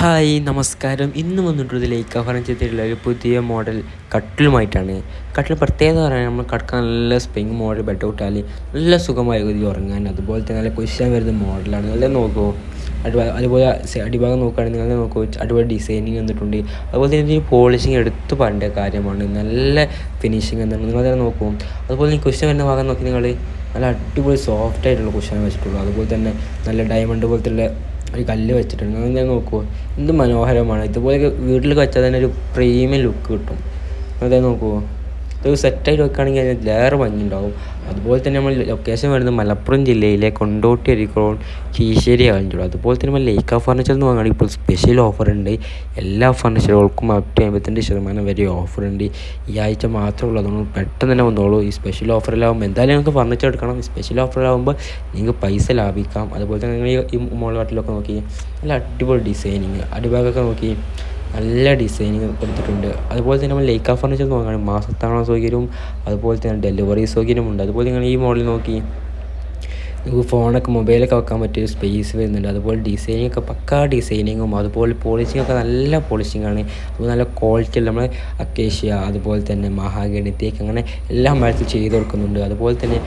Hi നമസ്കാരം. ഇന്ന് വന്നിട്ടുള്ളത് ലേക്ക് ചെയ്തിട്ടുള്ള ഒരു പുതിയ മോഡൽ കട്ടിലുമായിട്ടാണ്. കട്ടിൽ പ്രത്യേകത പറയാൻ നമ്മൾ കിടക്കാൻ നല്ല സ്പ്രിങ് മോഡൽ ബെഡ് ഔട്ടാൽ നല്ല സുഖമായി ഉറങ്ങാൻ അതുപോലെ തന്നെ നല്ല കുശാൻ വരുന്ന മോഡലാണ് നല്ല നോക്കുമോ അതുപോലെ അടിഭാഗം നോക്കുകയാണെങ്കിൽ നല്ല നോക്കൂ. അടിപൊളി ഡിസൈനിങ് വന്നിട്ടുണ്ട്. അതുപോലെ തന്നെ എനിക്ക് പോളിഷിങ് എടുത്ത് പറയേണ്ട കാര്യമാണ്. നല്ല ഫിനിഷിങ് എന്താണ്. നിങ്ങൾ തന്നെ നോക്കൂ. അതുപോലെ ഈ കുശൻ വരുന്ന ഭാഗം നോക്കി നിങ്ങൾ. നല്ല അടിപൊളി സോഫ്റ്റ് ആയിട്ടുള്ള കുഷൻ വെച്ചിട്ടുള്ളൂ അതുപോലെ തന്നെ നല്ല ഡയമണ്ട് പോലത്തെ ഒരു കല്ല് വെച്ചിട്ടുണ്ട്. നിങ്ങൾ നോക്കൂ എന്ത് മനോഹരമാണ്. ഇതുപോലെ വീട്ടിൽ വെച്ചാൽ തന്നെ ഒരു പ്രീമിയം ലുക്ക് കിട്ടും. അതെ നോക്കൂ ഇത് സെറ്റായിട്ട് വെക്കുകയാണെങ്കിൽ അതിന് വേറെ ഭംഗിയുണ്ടാവും. അതുപോലെ തന്നെ നമ്മൾ ലൊക്കേഷൻ വരുന്നത് മലപ്പുറം ജില്ലയിലെ കൊണ്ടോട്ടി അരിക്കോൺ കീശ്ശേരി ആകുന്നുള്ളൂ അതുപോലെ തന്നെ നമ്മൾ ലേക്ക ഫർണിച്ചർ എന്ന് വാങ്ങുകയാണെങ്കിൽ ഇപ്പോൾ സ്പെഷ്യൽ ഓഫർ ഉണ്ട്. എല്ലാ ഫർണിച്ചറുകൾക്കും അപ് ടു അമ്പത്തഞ്ച് ശതമാനം വരെ ഓഫർ ഉണ്ട്. ഈ ആഴ്ച മാത്രമേ ഉള്ളൂ. അതുകൊണ്ട് പെട്ടെന്ന് തന്നെ വന്നോളൂ. ഈ സ്പെഷ്യൽ ഓഫറിലാവുമ്പോൾ എന്തായാലും നിങ്ങൾക്ക് ഫർണിച്ചർ എടുക്കണം. സ്പെഷ്യൽ ഓഫറിലാവുമ്പോൾ നിങ്ങൾക്ക് പൈസ ലാഭിക്കാം. അതുപോലെ തന്നെ നിങ്ങൾ ഈ മോൾ വാട്ടിലൊക്കെ നോക്കി നല്ല അടിപൊളി ഡിസൈനിങ് അടിഭാഗമൊക്കെ നോക്കി നല്ല ഡിസൈനിങ് കൊടുത്തിട്ടുണ്ട്. അതുപോലെ തന്നെ നമ്മൾ ലേക്ക ഫർണിച്ചർ നോക്കുകയാണെങ്കിൽ മാസത്താണോ സൗകര്യവും അതുപോലെ തന്നെ ഡെലിവറി സൗകര്യമുണ്ട് അതുപോലെ നിങ്ങൾ ഈ മോഡൽ നോക്കി നമുക്ക് ഫോണൊക്കെ മൊബൈലൊക്കെ വെക്കാൻ പറ്റിയ സ്പേസ് വരുന്നുണ്ട്. അതുപോലെ ഡിസൈനിങ് ഒക്കെ പക്കാ ഡിസൈനിങ്ങും അതുപോലെ പോളിഷിംഗ് ഒക്കെ നല്ല പോളിഷിംഗ് ആണ്. അതുപോലെ നല്ല ക്വാളിറ്റി നമ്മൾ അക്കേഷ്യ അതുപോലെ തന്നെ മഹാഗണി തേക്ക് അങ്ങനെ എല്ലാ മരത്തിൽ ചെയ്ത് കൊടുക്കുന്നുണ്ട്. അതുപോലെ തന്നെ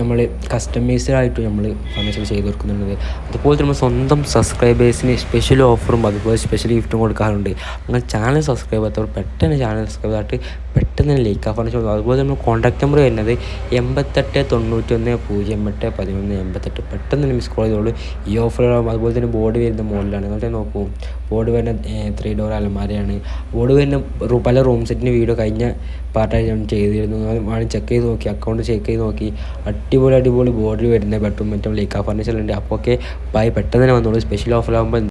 നമ്മൾ കസ്റ്റമൈസ്ഡ് ആയിട്ട് നമ്മൾ ഫർണിച്ചർ ചെയ്ത് കൊടുക്കുന്നുണ്ട്. അതുപോലെ നമ്മൾ സ്വന്തം സബ്സ്ക്രൈബേഴ്സിന് സ്പെഷ്യൽ ഓഫറും അതുപോലെ സ്പെഷ്യൽ ഗിഫ്റ്റും കൊടുക്കാറുണ്ട്. നിങ്ങൾ ചാനൽ സബ്സ്ക്രൈബ് ചെയ്യാത്തവർ പെട്ടെന്ന് ചാനൽ സബ്സ്ക്രൈബ് ആയിട്ട് പെട്ടെന്ന് ലൈക്ക് ആ ഫർണിച്ചർ അതുപോലെ നമ്മൾ കോൺടാക്ട് നമ്പർ വരുന്നത് എൺപത്തെട്ട് തൊണ്ണൂറ്റി ഒന്ന് പൂജ്യം എട്ട് പതിനൊന്ന് എൺപത്തെട്ട്. പെട്ടെന്ന് തന്നെ മിസ് കോൾ ചെയ്തോളൂ. ഈ ഓഫർ അതുപോലെ തന്നെ ബോർഡ് വരുന്ന മോഡലാണ് എന്നിട്ട് നോക്കൂ ബോർഡ് വരുന്ന ത്രീ ഡോർ അലമാരയാണ്. ബോർഡ് വരുന്ന പല റൂം സെറ്റിന്റെ വീഡിയോ കഴിഞ്ഞ പാർട്ടായി ഞാൻ ചെയ്തിരുന്നു. വേണം ചെക്ക് ചെയ്ത് നോക്കി അക്കൗണ്ട് ചെക്ക് ചെയ്ത് നോക്കി. അടിപൊളി അടിപൊളി ബോർഡിൽ വരുന്ന ബെഡ്റൂം മറ്റും ലേക്ക് ആ ഫർണിച്ചറുണ്ട് അപ്പോൾ ഒക്കെ ബൈ പെട്ടെന്ന് തന്നെ വന്നോളൂ. സ്പെഷ്യൽ ഓഫർ ആകുമ്പോൾ